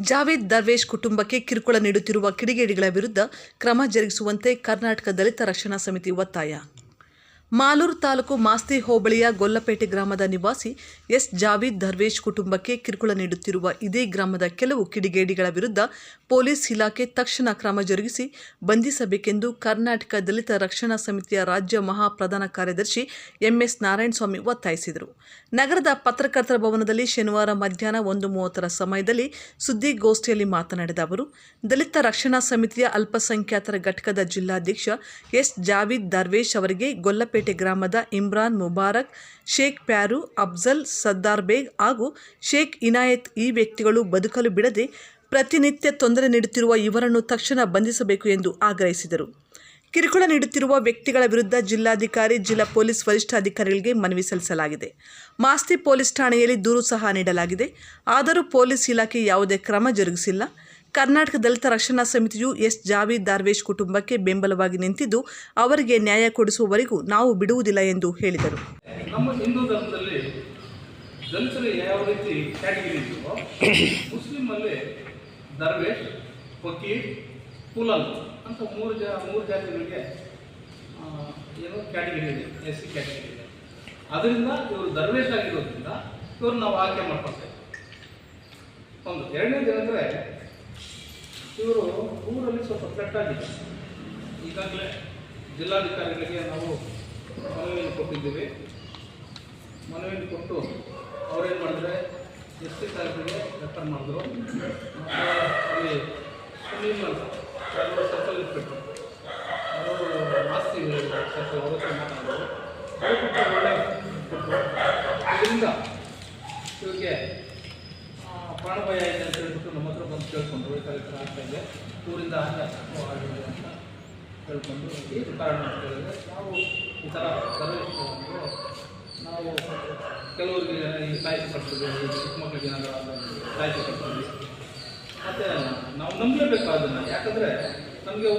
ಜಾವೇದ್ ದರ್ವೇಶ್ ಕುಟುಂಬಕ್ಕೆ ಕಿರುಕುಳ ನೀಡುತ್ತಿರುವ ಕಿಡಿಗೇಡಿಗಳ ವಿರುದ್ಧ ಕ್ರಮ ಜರುಗಿಸುವಂತೆ ಕರ್ನಾಟಕ ದಲಿತ ರಕ್ಷಣಾ ಸಮಿತಿ ಒತ್ತಾಯ. ಮಾಲೂರು ತಾಲೂಕು ಮಾಸ್ತಿ ಹೋಬಳಿಯ ಗೊಲ್ಲಪೇಟೆ ಗ್ರಾಮದ ನಿವಾಸಿ ಎಸ್ ಜಾವೀದ್ ದರ್ವೇಶ್ ಕುಟುಂಬಕ್ಕೆ ಕಿರುಕುಳ ನೀಡುತ್ತಿರುವ ಇದೇ ಗ್ರಾಮದ ಕೆಲವು ಕಿಡಿಗೇಡಿಗಳ ವಿರುದ್ಧ ಪೊಲೀಸ್ ಇಲಾಖೆ ತಕ್ಷಣ ಕ್ರಮ ಜರುಗಿಸಿ ಬಂಧಿಸಬೇಕೆಂದು ಕರ್ನಾಟಕ ದಲಿತ ರಕ್ಷಣಾ ಸಮಿತಿಯ ರಾಜ್ಯ ಮಹಾ ಪ್ರಧಾನ ಕಾರ್ಯದರ್ಶಿ ಎಂಎಸ್ ನಾರಾಯಣಸ್ವಾಮಿ ಒತ್ತಾಯಿಸಿದರು. ನಗರದ ಪತ್ರಕರ್ತರ ಭವನದಲ್ಲಿ ಶನಿವಾರ ಮಧ್ಯಾಹ್ನ ಒಂದು ಮೂವತ್ತರ ಸಮಯದಲ್ಲಿ ಸುದ್ದಿಗೋಷ್ಠಿಯಲ್ಲಿ ಮಾತನಾಡಿದ ಅವರು, ದಲಿತ ರಕ್ಷಣಾ ಸಮಿತಿಯ ಅಲ್ಪಸಂಖ್ಯಾತರ ಘಟಕದ ಜಿಲ್ಲಾಧ್ಯಕ್ಷ ಎಸ್ ಜಾವೀದ್ ದರ್ವೇಶ್ ಅವರಿಗೆ ಗೊಲ್ಲಪೇಟೆ ಗ್ರಾಮದ ಇಮ್ರಾನ್ ಮುಬಾರಕ್, ಶೇಖ್ ಪ್ಯಾರು, ಅಫ್ಜಲ್ ಸದ್ದಾರ್ ಬೇಗ್ ಹಾಗೂ ಶೇಖ್ ಇನಾಯತ್ ಈ ವ್ಯಕ್ತಿಗಳು ಬದುಕಲು ಬಿಡದೆ ಪ್ರತಿನಿತ್ಯ ತೊಂದರೆ ನೀಡುತ್ತಿರುವ ಇವರನ್ನು ತಕ್ಷಣ ಬಂಧಿಸಬೇಕು ಎಂದು ಆಗ್ರಹಿಸಿದರು. ಕಿರುಕುಳ ನೀಡುತ್ತಿರುವ ವ್ಯಕ್ತಿಗಳ ವಿರುದ್ಧ ಜಿಲ್ಲಾಧಿಕಾರಿ, ಜಿಲ್ಲಾ ಪೊಲೀಸ್ ವರಿಷ್ಠಾಧಿಕಾರಿಗಳಿಗೆ ಮನವಿ ಸಲ್ಲಿಸಲಾಗಿದೆ. ಮಾಸ್ತಿ ಪೊಲೀಸ್ ಠಾಣೆಯಲ್ಲಿ ದೂರು ಸಹ ನೀಡಲಾಗಿದೆ. ಆದರೂ ಪೊಲೀಸ್ ಇಲಾಖೆ ಯಾವುದೇ ಕ್ರಮ ಜರುಗಿಸಿಲ್ಲ. ಕರ್ನಾಟಕ ದಲಿತ ರಕ್ಷಣಾ ಸಮಿತಿಯು ಎಸ್ ಜಾವೀದ್ ದಾರ್ವೇಶ್ ಕುಟುಂಬಕ್ಕೆ ಬೆಂಬಲವಾಗಿ ನಿಂತಿದ್ದು, ಅವರಿಗೆ ನ್ಯಾಯ ಕೊಡಿಸುವವರೆಗೂ ನಾವು ಬಿಡುವುದಿಲ್ಲ ಎಂದು ಹೇಳಿದರು. ನಮ್ಮ ಹಿಂದೂ ಧರ್ಮದಲ್ಲಿ ದಲಿತರು ಯಾವ ರೀತಿ ಕ್ಯಾಟಗಿರಿ ಇದೆಯೋ ಮುಸ್ಲಿಮಲ್ಲಿ ದರ್ವೇಶ್ ಫಕೀರ್ ಪುಲಲ್ ಅಂತ ಮೂರು ಜ, ಮೂರು ಜಾತಿಗಳಿಗೆ ಏನೋ ಕ್ಯಾಟಗಿರಿ ಇದೆ, ಎಸ್ ಸಿ ಕ್ಯಾಟಗಿರಿ ಇದೆ. ಅದರಿಂದ ಇವರು ದರ್ವೇಶ್ ಆಗಿರೋದ್ರಿಂದ ಇವರು ನಾವು ಆಯ್ಕೆ ಮಾಡ್ಕೊಳ್ತೇವೆ ಒಂದು ಎರಡನೇದು ಏನಂದರೆ ಇವರು ಊರಲ್ಲಿ ಸ್ವಲ್ಪ ಕೆಟ್ಟಾಗಿದೆ ಈಗಾಗಲೇ ಜಿಲ್ಲಾಧಿಕಾರಿಗಳಿಗೆ ನಾವು ಮನವಿಯನ್ನು ಕೊಟ್ಟಿದ್ದೀವಿ. ಮನವಿಯನ್ನು ಕೊಟ್ಟು ಅವರೇನು ಮಾಡಿದ್ರೆ ಎಸ್ ಸಿ ಸಾಹೇಬ್ರಿಗೆ ರೆಫರ್ ಮಾಡಿದ್ರು. ಅಲ್ಲಿ ಸುನೀಲ್ ಅವರು ಸರ್ಕಲ್ ಇನ್ಸ್ಪೆಕ್ಟರ್ ಅವರು ಮಾಸ್ತಿ ಸರ್ಕಲ್ ಅವ್ರ ಹತ್ರ ಮಾತಾಡಿದ್ರು. ಒಳ್ಳೆ ಇದರಿಂದ ಇವ್ರಿಗೆ ಪ್ರಾಣಭಯ ಆಯ್ತು ಅಂತ ಹೇಳ್ಬಿಟ್ಟು ನಮ್ಮ ಹತ್ರ ಬಂದು ಕೇಳ್ಕೊಂಡ್ರು ಈ ಥರ ಆಗ್ತಾ ಇದೆ ಊರಿಂದ ಹಾಗೆ ಹಾಕೋ ಆಗಿದೆ ಅಂತ ಕೇಳ್ಕೊಂಡು ಏನು ಕಾರಣ ಅಂತ ಹೇಳಿದ್ರೆ ನಾವು ಈ ಥರ ಸರ್ವಿಸ್ ನಾವು ಕೆಲವರಿಗೆ ಈ ಕಾಯ್ದೆ ಪಡ್ತೀವಿ ಚಿಕ್ಕ ಮಕ್ಕಳಿಗೆ ಏನಾದರೂ ಕಾಯ್ದೆ ಪಡ್ತೀವಿ ಮತ್ತು ನಾವು ನಂಬಲೇಬೇಕು ಅದನ್ನು ಯಾಕಂದರೆ ನಮಗೆ